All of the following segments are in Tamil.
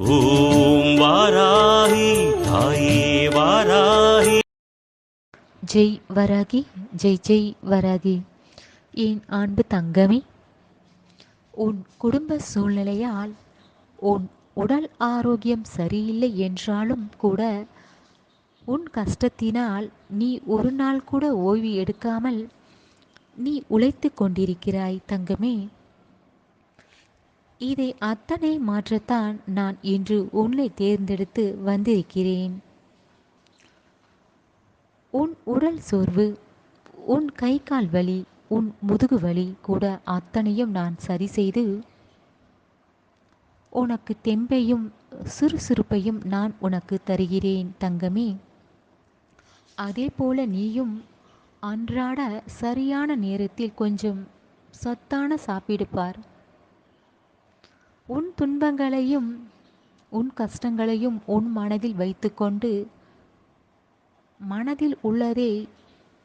ஓம் வாராகி தாயே வாராகி. ஜெய் வராகி ஜெய் ஜெய் வராகி. என் அன்பு தங்கமே? உன் குடும்ப சூழ்நிலையால் உன் உடல் ஆரோக்கியம் சரியில்லை என்றாலும் கூட உன் கஷ்டத்தினால் நீ ஒரு நாள் கூட ஓய்வு எடுக்காமல் நீ உழைத்து கொண்டிருக்கிறாய் தங்கமே. இதை அத்தனை மாற்றத்தான் நான் இன்று உன்னை தேர்ந்தெடுத்து வந்திருக்கிறேன். உன் உடல் சோர்வு உன் கை கால் வலி உன் முதுகு வலி கூட அத்தனையும் நான் சரி செய்து உனக்கு தெம்பையும் சுறுசுறுப்பையும் நான் உனக்கு தருகிறேன் தங்கமே. அதே போல நீயும் அன்றாட சரியான நேரத்தில் கொஞ்சம் சத்தான சாப்பிடுப்பார் உன் துன்பங்களையும் உன் கஷ்டங்களையும் உன் மனதில் வைத்துக்கொண்டு மனதில் உள்ளதை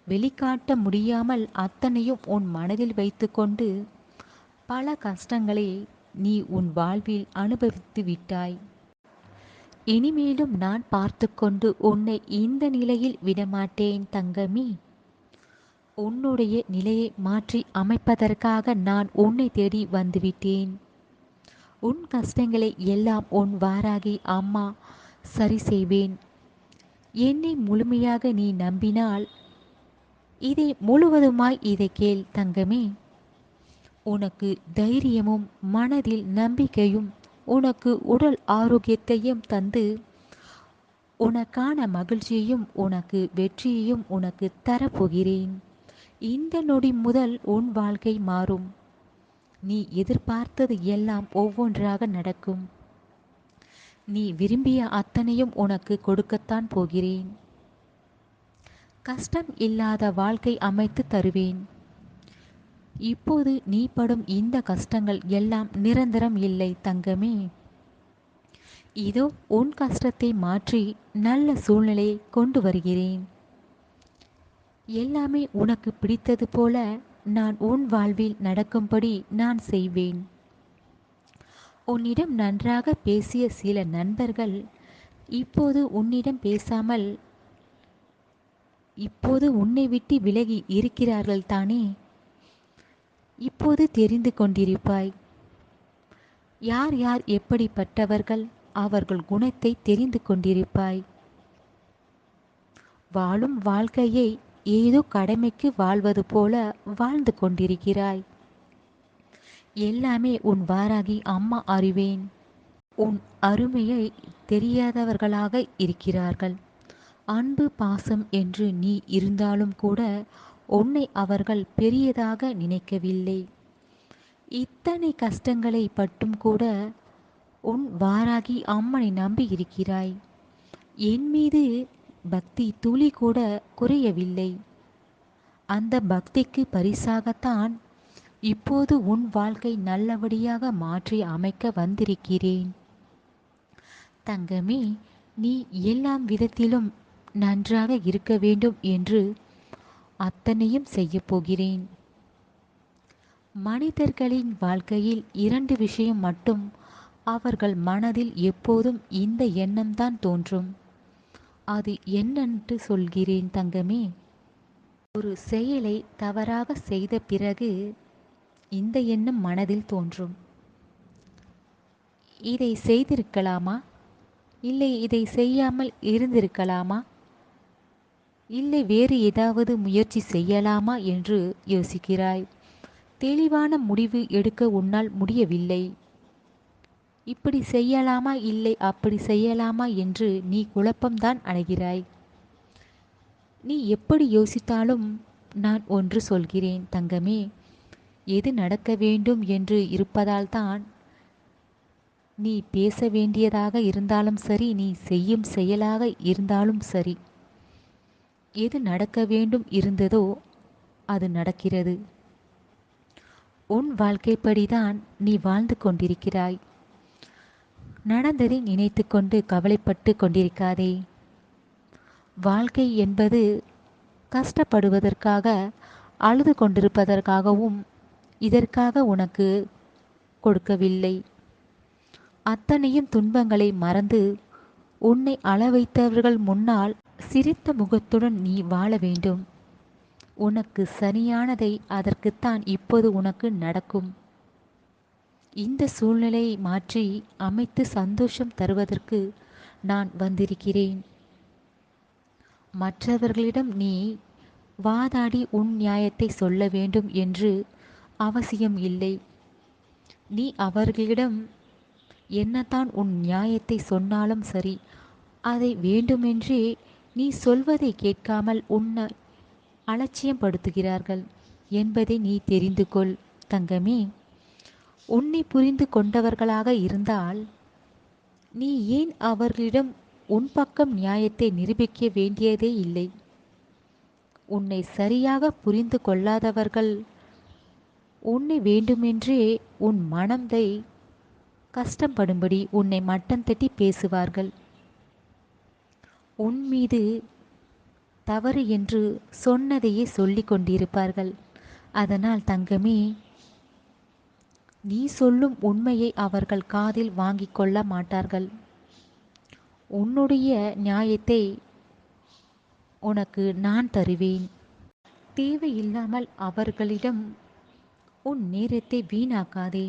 வெளிக்காட்ட முடியாமல் அத்தனையும் உன் மனதில் வைத்துக்கொண்டு பல கஷ்டங்களை நீ உன் வாழ்வில் அனுபவித்து விட்டாய். இனிமேலும் நான் பார்த்து கொண்டு உன்னை இந்த நிலையில் விடமாட்டேன் தங்கமி. உன்னுடைய நிலையை மாற்றி அமைப்பதற்காக நான் உன்னை தேடி வந்துவிட்டேன். உன் கஷ்டங்களை எல்லாம் உன் வாராகி அம்மா சரி செய்வேன். என்னை முழுமையாக நீ நம்பினால் இதை முழுவதுமாய் இதை கேள் தங்கமே. உனக்கு தைரியமும் மனதில் நம்பிக்கையும் உனக்கு உடல் ஆரோக்கியத்தையும் தந்து உனக்கான மகிழ்ச்சியையும் உனக்கு வெற்றியையும் உனக்கு தரப்போகிறேன். இந்த நொடி முதல் உன் வாழ்க்கை மாறும். நீ எதிர்பார்த்தது எல்லாம் ஒவ்வொன்றாக நடக்கும். நீ விரும்பிய அத்தனையும் உனக்கு கொடுக்கத்தான் போகிறேன். கஷ்டம் இல்லாத வாழ்க்கை அமைத்து தருவேன். இப்போது நீ படும் இந்த கஷ்டங்கள் எல்லாம் நிரந்தரம் இல்லை தங்கமே. இதோ உன் கஷ்டத்தை மாற்றி நல்ல சூழ்நிலையை கொண்டு வருகிறேன். எல்லாமே உனக்கு பிடித்தது போல நான் உன் வாழ்வில் நடக்கும்படி நான் செய்வேன். உன்னிடம் நன்றாக பேசிய சில நண்பர்கள் இப்போது உன்னிடம் பேசாமல் இப்போது உன்னை விட்டு விலகி இருக்கிறார்கள் தானே? இப்போது தெரிந்து கொண்டிருப்பாய். யார் யார் எப்படிப்பட்டவர்கள் அவர்கள் குணத்தை தெரிந்து கொண்டிருப்பாய். வாழும் வாழ்க்கையை ஏதோ கடமைக்கு வாழ்வது போல வாழ்ந்து கொண்டிருக்கிறாய். எல்லாமே உன் வாராகி அம்மா அறிவேன். உன் அருமையை தெரியாதவர்களாக இருக்கிறார்கள். அன்பு பாசம் என்று நீ இருந்தாலும் கூட உன்னை அவர்கள் பெரியதாக நினைக்கவில்லை. இத்தனை கஷ்டங்களை பட்டும் கூட உன் வாராகி அம்மனை நம்பி இருக்கிறாய். என் மீது பக்தி துளி கூட குறையவில்லை. அந்த பக்திக்கு பரிசாகத்தான் இப்போது உன் வாழ்க்கை நல்லபடியாக மாற்றி அமைக்க வந்திருக்கிறேன். தங்கமே நீ எல்லாம் விதத்திலும் நன்றாக இருக்க வேண்டும் என்று அத்தனையும் செய்யப் போகிறேன். மனிதர்களின் வாழ்க்கையில் இரண்டு விஷயம் மட்டும் அவர்கள் மனதில் எப்போதும் இந்த எண்ணம்தான் தோன்றும். அது என்னென்று சொல்கிறேன் தங்கமே. ஒரு செயலை தவறாக செய்த பிறகு இந்த எண்ணம் மனதில் தோன்றும். இதை செய்திருக்கலாமா? இல்லை இதை செய்யாமல் இருந்திருக்கலாமா? இல்லை வேறு ஏதாவது முயற்சி செய்யலாமா? என்று யோசிக்கிறாய். தெளிவான முடிவு எடுக்க உன்னால் முடியவில்லை. இப்படி செய்யலாமா? இல்லை அப்படி செய்யலாமா என்று நீ குழப்பம்தான் அடைகிறாய். நீ எப்படி யோசித்தாலும் நான் ஒன்று சொல்கிறேன் தங்கமே. எது நடக்க வேண்டும் என்று இருப்பதால்தான் நீ பேச வேண்டியதாக இருந்தாலும் சரி நீ செய்யும் செயலாக இருந்தாலும் சரி. எது நடக்க வேண்டும் இருந்ததோ அது நடக்கிறது. உன் வாழ்க்கைப்படிதான் நீ வாழ்ந்து கொண்டிருக்கிறாய். நடந்ததை நினைத்து கொண்டு கவலைப்பட்டு கொண்டிருக்காதே. வாழ்க்கை என்பது கஷ்டப்படுவதற்காக அழுது கொண்டிருப்பதற்காகவும் இதற்காக உனக்கு கொடுக்கவில்லை. அத்தனையும் துன்பங்களை மறந்து உன்னை அளவைத்தவர்கள் முன்னால் சிரித்த முகத்துடன் நீ வாழ வேண்டும். உனக்கு சரியானதை அதற்குத்தான் இப்போது உனக்கு நடக்கும். இந்த சூழ்நிலையை மாற்றி அமைத்து சந்தோஷம் தருவதற்கு நான் வந்திருக்கிறேன். மற்றவர்களிடம் நீ வாதாடி உன் நியாயத்தை சொல்ல வேண்டும் என்று அவசியம் இல்லை. நீ அவர்களிடம் என்னதான் உன் நியாயத்தை சொன்னாலும் சரி அதை வேண்டுமென்றே நீ சொல்வதை கேட்காமல் உன்னை அலட்சியப்படுத்துகிறார்கள் என்பதை நீ தெரிந்து கொள் தங்கமே. உன்னை புரிந்து கொண்டவர்களாக இருந்தால் நீ ஏன் அவர்களிடம் உன் பக்கம் நியாயத்தை நிரூபிக்க வேண்டியதே இல்லை? உன்னை சரியாக புரிந்து கொள்ளாதவர்கள் உன்னை வேண்டுமென்றே உன் மனதை கஷ்டப்படும்படி உன்னை மட்டம் தட்டி பேசுவார்கள். உன் மீது தவறு என்று சொன்னதையே சொல்லிக் கொண்டிருப்பார்கள். அதனால் தங்கமே நீ சொல்லும் உண்மையை அவர்கள் காதில் வாங்கிக் கொள்ள மாட்டார்கள். உன்னுடைய நியாயத்தை உனக்கு நான் தருவேன். தேவையில்லாமல் அவர்களிடம் உன் நேரத்தை வீணாக்காதே.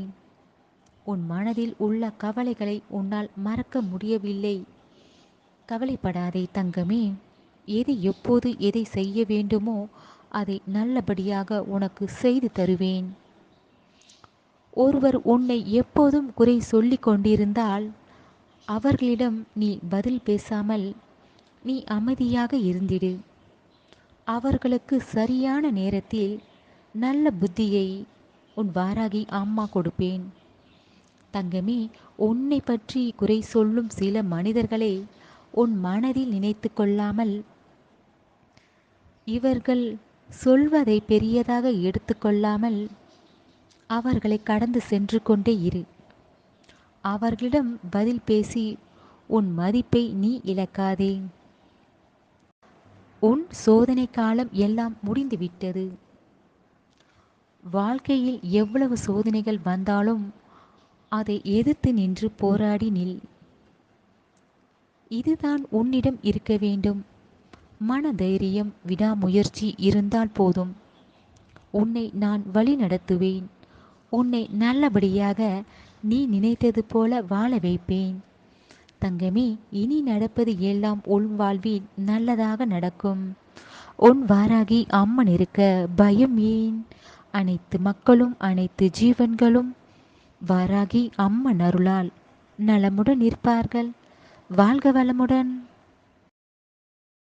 உன் மனதில் உள்ள கவலைகளை உன்னால் மறக்க முடியவில்லை. கவலைப்படாதே தங்கமே. எது எப்போது எதை செய்ய வேண்டுமோ அதை நல்லபடியாக உனக்கு செய்து தருவேன். ஒருவர் உன்னை எப்போதும் குறை சொல்லி கொண்டிருந்தால் அவர்களிடம் நீ பதில் பேசாமல் நீ அமைதியாக இருந்திடு. அவர்களுக்கு சரியான நேரத்தில் நல்ல புத்தியை உன் வாராகி அம்மா கொடுப்பேன். தங்கமே உன்னை பற்றி குறை சொல்லும் சில மனிதர்களை உன் மனதில் நினைத்து கொள்ளாமல் இவர்கள் சொல்வதை பெரியதாக எடுத்துக்கொள்ளாமல் அவர்களை கடந்து சென்று கொண்டே இரு. அவர்களிடம் பதில் பேசி உன் மதிப்பை நீ இழக்காதே. உன் சோதனை காலம் எல்லாம் முடிந்துவிட்டது வாழ்க்கையில் எவ்வளவு சோதனைகள் வந்தாலும் அதை எதிர்த்து நின்று போராடி நில். இதுதான் உன்னிடம் இருக்க வேண்டும். மன தைரியம் விடாமுயற்சி இருந்தால் போதும். உன்னை நான் வழி நடத்துவேன் உன்னை நல்லபடியாக நீ நினைத்தது போல வாழ வைப்பேன். தங்கமே இனி நடப்பது எல்லாம் உன் வாழ்வில் நல்லதாக நடக்கும். உன் வாராகி அம்மன் இருக்க பயம் ஏன்? அனைத்து மக்களும் அனைத்து ஜீவன்களும் வாராகி அம்மன் அருளால் நலமுடன் இருப்பார்கள் வாழ்க வளமுடன்.